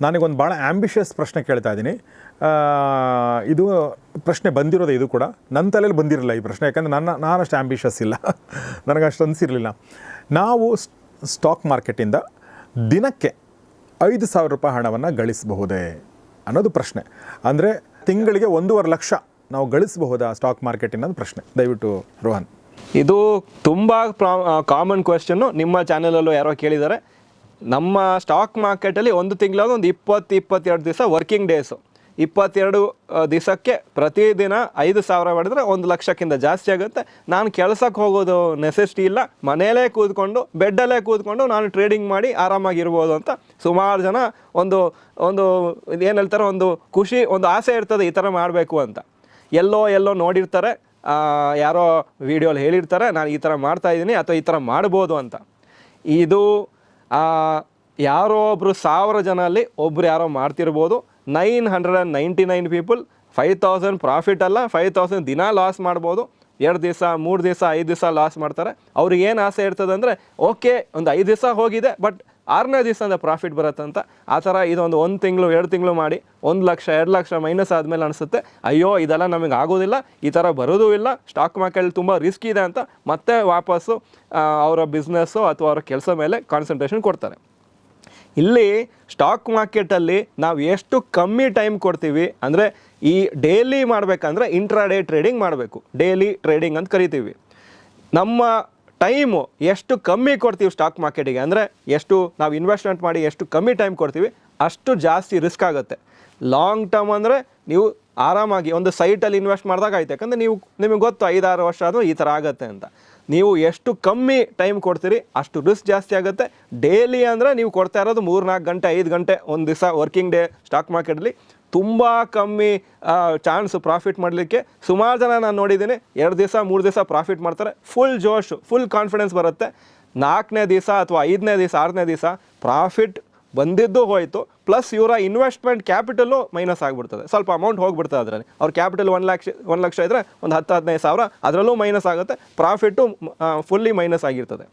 ನನಗೊಂದು ಭಾಳ ಆ್ಯಂಬಿಷಿಯಸ್ ಪ್ರಶ್ನೆ ಕೇಳ್ತಾ ಇದ್ದೀನಿ. ಇದು ಪ್ರಶ್ನೆ ಬಂದಿರೋದು ಇದು ಕೂಡ. ನನ್ನ ತಲೆಯಲ್ಲಿ ಬಂದಿರಲಿಲ್ಲ ಈ ಪ್ರಶ್ನೆ, ಯಾಕಂದರೆ ನನ್ನ, ನಾನಷ್ಟು ಆ್ಯಂಬಿಷಸ್ ಇಲ್ಲ. ನನಗಷ್ಟು ಅನಿಸಿರಲಿಲ್ಲ. ನಾವು ಸ್ಟಾಕ್ ಮಾರ್ಕೆಟಿಂದ ದಿನಕ್ಕೆ ಐದು ಸಾವಿರ ರೂಪಾಯಿ ಹಣವನ್ನು ಗಳಿಸಬಹುದೇ ಅನ್ನೋದು ಪ್ರಶ್ನೆ. ಅಂದರೆ ತಿಂಗಳಿಗೆ ಒಂದೂವರೆ ಲಕ್ಷ ನಾವು ಗಳಿಸಬಹುದಾ ಸ್ಟಾಕ್ ಮಾರ್ಕೆಟಿನ ಪ್ರಶ್ನೆ. ದಯವಿಟ್ಟು ರೋಹನ್. ಇದು ತುಂಬ ಕಾಮನ್ ಕ್ವೆಶನ್ನು ನಿಮ್ಮ ಚಾನಲಲ್ಲೂ ಯಾರೋ ಕೇಳಿದ್ದಾರೆ. ನಮ್ಮ ಸ್ಟಾಕ್ ಮಾರ್ಕೆಟಲ್ಲಿ ಒಂದು ತಿಂಗಳಾಗ ಒಂದು ಇಪ್ಪತ್ತು, ಇಪ್ಪತ್ತೆರಡು ದಿವಸ ವರ್ಕಿಂಗ್ ಡೇಸು ಇಪ್ಪತ್ತೆರಡು ದಿವಸಕ್ಕೆ ಪ್ರತಿದಿನ ಐದು ಸಾವಿರ ಮಾಡಿದ್ರೆ ಒಂದು ಲಕ್ಷಕ್ಕಿಂತ ಜಾಸ್ತಿ ಆಗುತ್ತೆ. ನಾನು ಕೆಲಸಕ್ಕೆ ಹೋಗೋದು ನೆಸೆಸಿಟಿ ಇಲ್ಲ. ಮನೆಯಲ್ಲೇ ಕೂತ್ಕೊಂಡು, ಬೆಡ್ಡಲ್ಲೇ ಕೂತ್ಕೊಂಡು ನಾನು ಟ್ರೇಡಿಂಗ್ ಮಾಡಿ ಆರಾಮಾಗಿರ್ಬೋದು ಅಂತ ಸುಮಾರು ಜನ ಒಂದು ಒಂದು, ಏನು ಹೇಳ್ತಾರೆ, ಒಂದು ಖುಷಿ, ಒಂದು ಆಸೆ ಇರ್ತದೆ ಈ ಥರ ಮಾಡಬೇಕು ಅಂತ. ಎಲ್ಲೋ ಎಲ್ಲೋ ನೋಡಿರ್ತಾರೆ. ಯಾರೋ ವಿಡಿಯೋಲಿ ಹೇಳಿರ್ತಾರೆ, ನಾನು ಈ ಥರ ಮಾಡ್ತಾ ಇದ್ದೀನಿ ಅಥವಾ ಈ ಥರ ಮಾಡ್ಬೋದು ಅಂತ. ಇದು ಯಾರೋ ಒಬ್ಬರು ಸಾವಿರ ಜನ ಅಲ್ಲಿ ಒಬ್ರು ಯಾರೋ ಮಾಡ್ತಿರ್ಬೋದು. Nine hundred and ninety nine people, five thousand profit ಅಲ್ಲ, ಫೈವ್ ತೌಸಂಡ್ ದಿನ ಲಾಸ್ ಮಾಡ್ಬೋದು. ಎರಡು ದಿವಸ, ಮೂರು ದಿವಸ, ಐದು ದಿವಸ ಲಾಸ್ ಮಾಡ್ತಾರೆ. ಅವ್ರಿಗೆ ಏನು ಆಸೆ ಇರ್ತದೆ ಅಂದರೆ, ಓಕೆ, ಒಂದು ಐದು ದಿವಸ ಹೋಗಿದೆ, ಬಟ್ ಆರನೇ ದಿವಸದಿಂದ ಪ್ರಾಫಿಟ್ ಬರುತ್ತಂತ. ಆ ಥರ ಇದೊಂದು ಒಂದು ತಿಂಗಳು, ಎರಡು ತಿಂಗಳು ಮಾಡಿ ಒಂದು ಲಕ್ಷ, ಎರಡು ಲಕ್ಷ ಮೈನಸ್ ಆದಮೇಲೆ ಅನಿಸುತ್ತೆ. ಅಯ್ಯೋ, ಇದೆಲ್ಲ ನಮಗೆ ಆಗೋದಿಲ್ಲ. ಈ ಥರ ಬರೋದೂ ಇಲ್ಲ. ಸ್ಟಾಕ್ ಮಾರ್ಕೆಟ್ ತುಂಬ ರಿಸ್ಕ್ ಇದೆ ಅಂತ ಮತ್ತೆ ವಾಪಸ್ಸು ಅವರ ಬಿಸ್ನೆಸ್ಸು ಅಥವಾ ಅವರ ಕೆಲಸ ಮೇಲೆ ಕಾನ್ಸಂಟ್ರೇಷನ್ ಕೊಡ್ತಾರೆ. ಇಲ್ಲಿ ಸ್ಟಾಕ್ ಮಾರ್ಕೆಟಲ್ಲಿ ನಾವು ಎಷ್ಟು ಕಮ್ಮಿ ಟೈಮ್ ಕೊಡ್ತೀವಿ ಅಂದರೆ ಈ ಡೈಲಿ ಮಾಡಬೇಕಂದ್ರೆ ಇಂಟ್ರಾಡೇ ಟ್ರೇಡಿಂಗ್ ಮಾಡಬೇಕು. ಡೈಲಿ ಟ್ರೇಡಿಂಗ್ ಅಂತ ಕರಿತೀವಿ. ನಮ್ಮ ಟೈಮು ಎಷ್ಟು ಕಮ್ಮಿ ಕೊಡ್ತೀವಿ ಸ್ಟಾಕ್ ಮಾರ್ಕೆಟಿಗೆ ಅಂದರೆ ಎಷ್ಟು ನಾವು ಇನ್ವೆಸ್ಟ್ಮೆಂಟ್ ಮಾಡಿ ಎಷ್ಟು ಕಮ್ಮಿ ಟೈಮ್ ಕೊಡ್ತೀವಿ, ಅಷ್ಟು ಜಾಸ್ತಿ ರಿಸ್ಕ್ ಆಗುತ್ತೆ. ಲಾಂಗ್ ಟರ್ಮ್ ಅಂದರೆ ನೀವು ಆರಾಮಾಗಿ ಒಂದು ಸೈಟಲ್ಲಿ ಇನ್ವೆಸ್ಟ್ ಮಾಡಿದಾಗ ಆಯ್ತು. ಯಾಕಂದರೆ ನೀವು, ನಿಮಗೆ ಗೊತ್ತು ಐದಾರು ವರ್ಷ ಆದರೂ ಈ ಥರ ಆಗುತ್ತೆ ಅಂತ. ನೀವು ಎಷ್ಟು ಕಮ್ಮಿ ಟೈಮ್ ಕೊಡ್ತೀರಿ, ಅಷ್ಟು ರಿಸ್ಕ್ ಜಾಸ್ತಿ ಆಗುತ್ತೆ. ಡೈಲಿ ಅಂದರೆ ನೀವು ಕೊಡ್ತಾ ಇರೋದು ಮೂರು ನಾಲ್ಕು ಗಂಟೆ, ಐದು ಗಂಟೆ, ಒಂದು ದಿವಸ ವರ್ಕಿಂಗ್ ಡೇ ಸ್ಟಾಕ್ ಮಾರ್ಕೆಟಲ್ಲಿ ತುಂಬ ಕಮ್ಮಿ ಚಾನ್ಸ್ ಪ್ರಾಫಿಟ್ ಮಾಡಲಿಕ್ಕೆ ಸುಮಾರು ಜನ ನಾನು ನೋಡಿದ್ದೀನಿ, ಎರಡು ದಿವಸ, ಮೂರು ದಿವಸ ಪ್ರಾಫಿಟ್ ಮಾಡ್ತಾರೆ ಫುಲ್ ಜೋಶ್ ಫುಲ್ ಕಾನ್ಫಿಡೆನ್ಸ್ ಬರುತ್ತೆ. ನಾಲ್ಕನೇ ದಿವಸ ಅಥವಾ ಐದನೇ ದಿವಸ, ಆರನೇ ದಿವಸ ಪ್ರಾಫಿಟ್ ಬಂದಿದ್ದು ಹೋಯಿತು ಪ್ಲಸ್ ಇವರ ಇನ್ವೆಸ್ಟ್ಮೆಂಟ್ ಕ್ಯಾಪಿಟಲು ಮೈನಸ್ ಆಗಿಬಿಡ್ತದೆ. ಸ್ವಲ್ಪ ಅಮೌಂಟ್ ಹೋಗಿಬಿಡ್ತದೆ ಅದರಲ್ಲಿ. ಅವ್ರ ಕ್ಯಾಪಿಟಲ್ ಒನ್ ಲಕ್ಷ, ಒಂದು ಲಕ್ಷ ಇದ್ದರೆ ಒಂದು ಹತ್ತು, ಹದಿನೈದು ಸಾವಿರ, ಅದರಲ್ಲೂ ಮೈನಸ್ ಆಗುತ್ತೆ ಪ್ರಾಫಿಟ್ಟು ಫುಲ್ಲಿ ಮೈನಸ್ ಆಗಿರ್ತದೆ.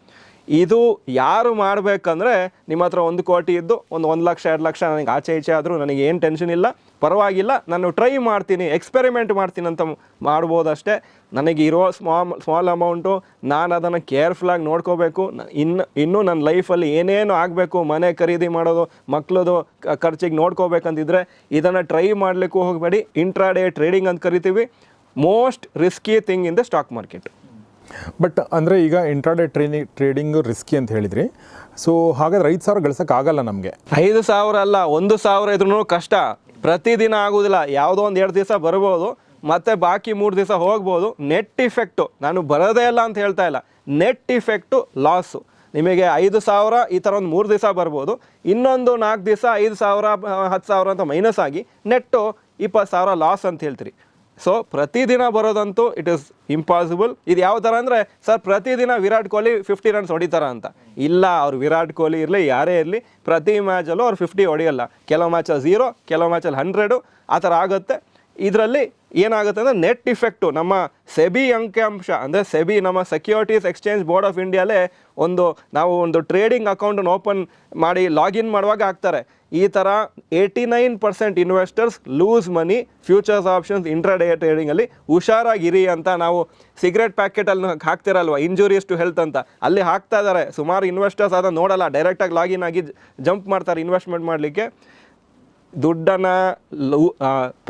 ಇದು ಯಾರು ಮಾಡಬೇಕಂದ್ರೆ ನಿಮ್ಮ ಹತ್ರ ಒಂದು ಕೋಟಿ ಇದ್ದು ಒಂದು ಒಂದು ಲಕ್ಷ, ಎರಡು ಲಕ್ಷ ನನಗೆ ಆಚೆ ಈಚೆ ಆದರೂ ನನಗೆ ಏನು ಟೆನ್ಷನ್ ಇಲ್ಲ. ಪರವಾಗಿಲ್ಲ, ನಾನು ಟ್ರೈ ಮಾಡ್ತೀನಿ ಎಕ್ಸ್ಪೆರಿಮೆಂಟ್ ಮಾಡ್ತೀನಿ ಅಂತ ಮಾಡ್ಬೋದಷ್ಟೇ. ನನಗೆ ಇರೋ ಸ್ಮಾಲ್ ಸ್ಮಾಲ್ ಅಮೌಂಟು ನಾನು ಅದನ್ನು ಕೇರ್ಫುಲ್ಲಾಗಿ ನೋಡ್ಕೋಬೇಕು. ಇನ್ನು ಇನ್ನೂ ನನ್ನ ಲೈಫಲ್ಲಿ ಏನೇನು ಆಗಬೇಕು, ಮನೆ ಖರೀದಿ ಮಾಡೋದು ಮಕ್ಕಳದು ಖರ್ಚಿಗೆ ನೋಡ್ಕೋಬೇಕಂತಿದ್ರೆ ಇದನ್ನು ಟ್ರೈ ಮಾಡಲಿಕ್ಕೂ ಹೋಗಬೇಡಿ. ಇಂಟ್ರಾಡೇ ಟ್ರೇಡಿಂಗ್ ಅಂತ ಕರಿತೀವಿ. Most risky thing in the stock market but ಅಂದರೆ ಈಗ ಇಂಟ್ರಾಡೇ ಟ್ರೇನಿಂಗ್ ಟ್ರೇಡಿಂಗು ರಿಸ್ಕಿ ಅಂತ ಹೇಳಿದ್ರಿ. ಸೊ ಹಾಗಾದ್ರೆ ಐದು ಸಾವಿರ ಗಳಿಸೋಕ್ಕಾಗಲ್ಲ ನಮಗೆ? ಐದು ಸಾವಿರ ಅಲ್ಲ, ಒಂದು ಸಾವಿರ ಇದ್ರೂ ಕಷ್ಟ. ಪ್ರತಿದಿನ ಆಗೋದಿಲ್ಲ. ಯಾವುದೋ ಒಂದು ಎರಡು ದಿವಸ ಬರ್ಬೋದು, ಮತ್ತೆ ಬಾಕಿ ಮೂರು ದಿವಸ ಹೋಗ್ಬೋದು. ನೆಟ್ ಇಫೆಕ್ಟು ನಾನು ಬರೋದೇ ಇಲ್ಲ ಅಂತ ಹೇಳ್ತಾ ಇಲ್ಲ. ನೆಟ್ ಇಫೆಕ್ಟು ಲಾಸು ನಿಮಗೆ ಐದು ಸಾವಿರ, ಈ ಥರ ಒಂದು ಮೂರು ದಿವಸ ಬರ್ಬೋದು. ಇನ್ನೊಂದು ನಾಲ್ಕು ದಿವಸ ಐದು ಸಾವಿರ, ಹತ್ತು ಸಾವಿರ ಅಂತ ಮೈನಸ್ ಆಗಿ ನೆಟ್ಟು ಇಪ್ಪತ್ತು ಸಾವಿರ ಲಾಸ್ ಅಂತ ಹೇಳ್ತೀರಿ. ಸೊ ಪ್ರತಿದಿನ ಬರೋದಂತೂ ಇಟ್ ಇಸ್ ಇಂಪಾಸಿಬಲ್ ಇದು ಯಾವ ಥರ ಅಂದರೆ ಸರ್ ಪ್ರತಿದಿನ ವಿರಾಟ್ ಕೊಹ್ಲಿ ಫಿಫ್ಟಿ ರನ್ಸ್ ಹೊಡಿತಾರ ಅಂತ. ಇಲ್ಲ, ಅವ್ರು ವಿರಾಟ್ ಕೊಹ್ಲಿ ಇರಲಿ, ಯಾರೇ ಇರಲಿ, ಪ್ರತಿ ಮ್ಯಾಚಲ್ಲೂ ಅವ್ರು ಫಿಫ್ಟಿ ಹೊಡೆಯಲ್ಲ. ಕೆಲವು ಮ್ಯಾಚಲ್ಲಿ ಝೀರೋ ಕೆಲವು ಮ್ಯಾಚಲ್ಲಿ ಹಂಡ್ರೆಡು ಆ ಥರ ಆಗುತ್ತೆ. ಇದರಲ್ಲಿ ಏನಾಗುತ್ತೆ ಅಂದರೆ ನೆಟ್ ಇಫೆಕ್ಟು ನಮ್ಮ ಸೆಬಿ ಅಂಕಿಅಂಶ, ಅಂದರೆ ಸೆಬಿ ನಮ್ಮ ಸೆಕ್ಯೂರಿಟೀಸ್ ಎಕ್ಸ್ಚೇಂಜ್ ಬೋರ್ಡ್ ಆಫ್ ಇಂಡಿಯಾಲೇ ಒಂದು, ನಾವು ಒಂದು ಟ್ರೇಡಿಂಗ್ ಅಕೌಂಟನ್ನು ಓಪನ್ ಮಾಡಿ ಲಾಗಿನ್ ಮಾಡುವಾಗ ಹಾಕ್ತಾರೆ. ಈ ಥರ eighty nine percent investors lose money futures options intraday ಟ್ರೇಡಿಂಗಲ್ಲಿ ಹುಷಾರಾಗಿರಿ ಅಂತ ನಾವು ಸಿಗರೆಟ್ ಪ್ಯಾಕೆಟಲ್ಲಿ ಹಾಕ್ತಿರಲ್ವ ಇಂಜುರೀಸ್ ಟು ಹೆಲ್ತ್ ಅಂತ. ಅಲ್ಲಿ ಹಾಕ್ತಾ ಇದ್ದಾರೆ ಸುಮಾರು ಇನ್ವೆಸ್ಟರ್ಸ್ ಅದನ್ನು ನೋಡಲ್ಲ ಡೈರೆಕ್ಟಾಗಿ ಲಾಗಿನ್ ಆಗಿ ಜಂಪ್ ಮಾಡ್ತಾರೆ ಇನ್ವೆಸ್ಟ್ಮೆಂಟ್ ಮಾಡಲಿಕ್ಕೆ. ದುಡ್ಡನ್ನು, ಲೂ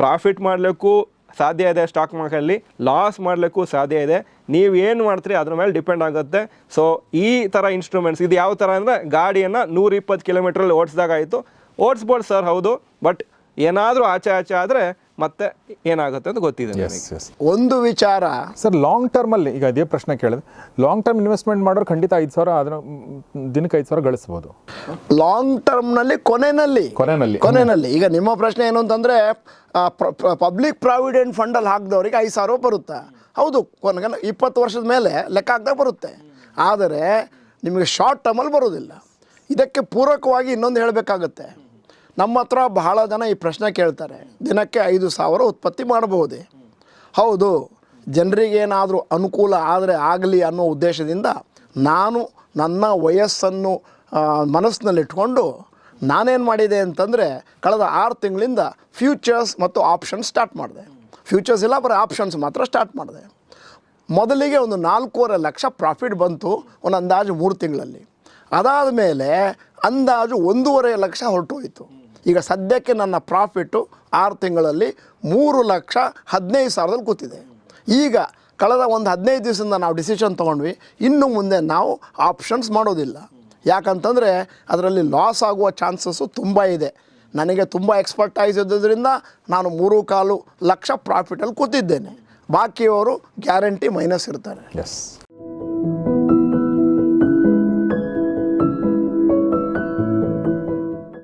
ಪ್ರಾಫಿಟ್ ಮಾಡಲಿಕ್ಕೂ ಸಾಧ್ಯ ಇದೆ ಸ್ಟಾಕ್ ಮಾರ್ಕೆಟಲ್ಲಿ ಲಾಸ್ ಮಾಡಲಿಕ್ಕೂ ಸಾಧ್ಯ ಇದೆ. ನೀವು ಏನು ಮಾಡ್ತೀರಿ ಅದ್ರ ಮೇಲೆ ಡಿಪೆಂಡ್ ಆಗುತ್ತೆ. ಸೊ ಈ ಥರ ಇನ್ಸ್ಟ್ರೂಮೆಂಟ್ಸ್ ಇದು ಯಾವ ಥರ ಅಂದರೆ ಗಾಡಿಯನ್ನು ನೂರ ಇಪ್ಪತ್ತು ಕಿಲೋಮೀಟ್ರಲ್ಲಿ ಓಡಿಸಿದಾಗ ಆಯಿತು. ಓಡಿಸ್ಬೋದು ಸರ್ ಹೌದು. ಬಟ್ ಏನಾದರೂ ಆಚೆ ಆಚೆ ಆದರೆ ಮತ್ತೆ ಏನಾಗುತ್ತೆ ಅಂತ ಗೊತ್ತಿದೆ ಎಸ್ ನನಗೆ. ಎಸ್ ಒಂದು ವಿಚಾರ. ಸರ್ ಲಾಂಗ್ ಟರ್ಮಲ್ಲಿ ಈಗ ಅದೇ ಪ್ರಶ್ನೆ ಕೇಳಿದ್ರೆ ಲಾಂಗ್ ಟರ್ಮ್ ಇನ್ವೆಸ್ಟ್ಮೆಂಟ್ ಮಾಡೋರು ಖಂಡಿತ ಐದು ಸಾವಿರ ಅದನ್ನ ಮ್, ದಿನಕ್ಕೆ ಐದು ಸಾವಿರ ಗಳಿಸ್ಬೋದು. ಲಾಂಗ್ ಟರ್ಮ್ನಲ್ಲಿ ಕೊನೆಯಲ್ಲಿ. ಕೊನೆಯಲ್ಲಿ. ಕೊನೆಯಲ್ಲಿ. ಈಗ ನಿಮ್ಮ ಪ್ರಶ್ನೆ ಏನು ಅಂತಂದ್ರೆ ಪಬ್ಲಿಕ್ ಪ್ರಾವಿಡೆಂಟ್ ಫಂಡಲ್ಲಿ ಹಾಕಿದವ್ರಿಗೆ ಐದು ಸಾವಿರ ಬರುತ್ತಾ. ಹೌದು ಕೊನೆಗೆ ಇಪ್ಪತ್ತು ವರ್ಷದ ಮೇಲೆ ಲೆಕ್ಕ ಹಾಕ್ದಾಗ ಬರುತ್ತೆ. ಆದರೆ ನಿಮಗೆ ಶಾರ್ಟ್ ಟರ್ಮಲ್ಲಿ ಬರೋದಿಲ್ಲ ಇದಕ್ಕೆ ಪೂರಕವಾಗಿ ಇನ್ನೊಂದು ಹೇಳಬೇಕಾಗತ್ತೆ. ನಮ್ಮ ಹತ್ರ ಬಹಳ ಜನ ಈ ಪ್ರಶ್ನೆ ಕೇಳ್ತಾರೆ. ದಿನಕ್ಕೆ ಐದು ಸಾವಿರ ಉತ್ಪತ್ತಿ ಮಾಡಬಹುದೇ? ಹೌದು. ಜನರಿಗೇನಾದರೂ ಅನುಕೂಲ ಆದರೆ ಆಗಲಿ ಅನ್ನೋ ಉದ್ದೇಶದಿಂದ ನಾನು ನನ್ನ ವಯಸ್ಸನ್ನು ಮನಸ್ಸಿನಲ್ಲಿಟ್ಕೊಂಡು ನಾನೇನು ಮಾಡಿದೆ ಅಂತಂದರೆ ಕಳೆದ ಆರು ತಿಂಗಳಿಂದ ಫ್ಯೂಚರ್ಸ್ ಮತ್ತು ಆಪ್ಷನ್ಸ್ ಸ್ಟಾರ್ಟ್ ಮಾಡಿದೆ. ಫ್ಯೂಚರ್ಸ್ ಇಲ್ಲ, ಬರೀ ಆಪ್ಷನ್ಸ್ ಮಾತ್ರ ಸ್ಟಾರ್ಟ್ ಮಾಡಿದೆ. ಮೊದಲಿಗೆ ಒಂದು ನಾಲ್ಕೂವರೆ ಲಕ್ಷ ಪ್ರಾಫಿಟ್ ಬಂತು ಒಂದು ಅಂದಾಜು ಮೂರು ತಿಂಗಳಲ್ಲಿ. ಅದಾದ ಮೇಲೆ ಅಂದಾಜು ಒಂದೂವರೆ ಲಕ್ಷ ಹೊರಟೋಯಿತು. ಈಗ ಸದ್ಯಕ್ಕೆ ನನ್ನ ಪ್ರಾಫಿಟ್ಟು ಆರು ತಿಂಗಳಲ್ಲಿ ಮೂರು ಲಕ್ಷ ಹದಿನೈದು ಸಾವಿರದಲ್ಲಿ ಕೂತಿದೆ. ಈಗ ಕಳೆದ ಒಂದು ಹದಿನೈದು ದಿವಸದಿಂದ ನಾವು ಡಿಸಿಷನ್ ತೊಗೊಂಡ್ವಿ, ಇನ್ನು ಮುಂದೆ ನಾವು ಆಪ್ಷನ್ಸ್ ಮಾಡೋದಿಲ್ಲ. ಯಾಕಂತಂದರೆ ಅದರಲ್ಲಿ ಲಾಸ್ ಆಗುವ ಚಾನ್ಸಸ್ಸು ತುಂಬ ಇದೆ. ನನಗೆ ತುಂಬ ಎಕ್ಸ್ಪರ್ಟೈಸ್ ಇದ್ದುದರಿಂದ ನಾನು ಮೂರು ಕಾಲು ಲಕ್ಷ ಪ್ರಾಫಿಟಲ್ಲಿ ಕೂತಿದ್ದೇನೆ. ಬಾಕಿಯವರು ಗ್ಯಾರಂಟಿ ಮೈನಸ್ ಇರ್ತಾರೆ. ಎಸ್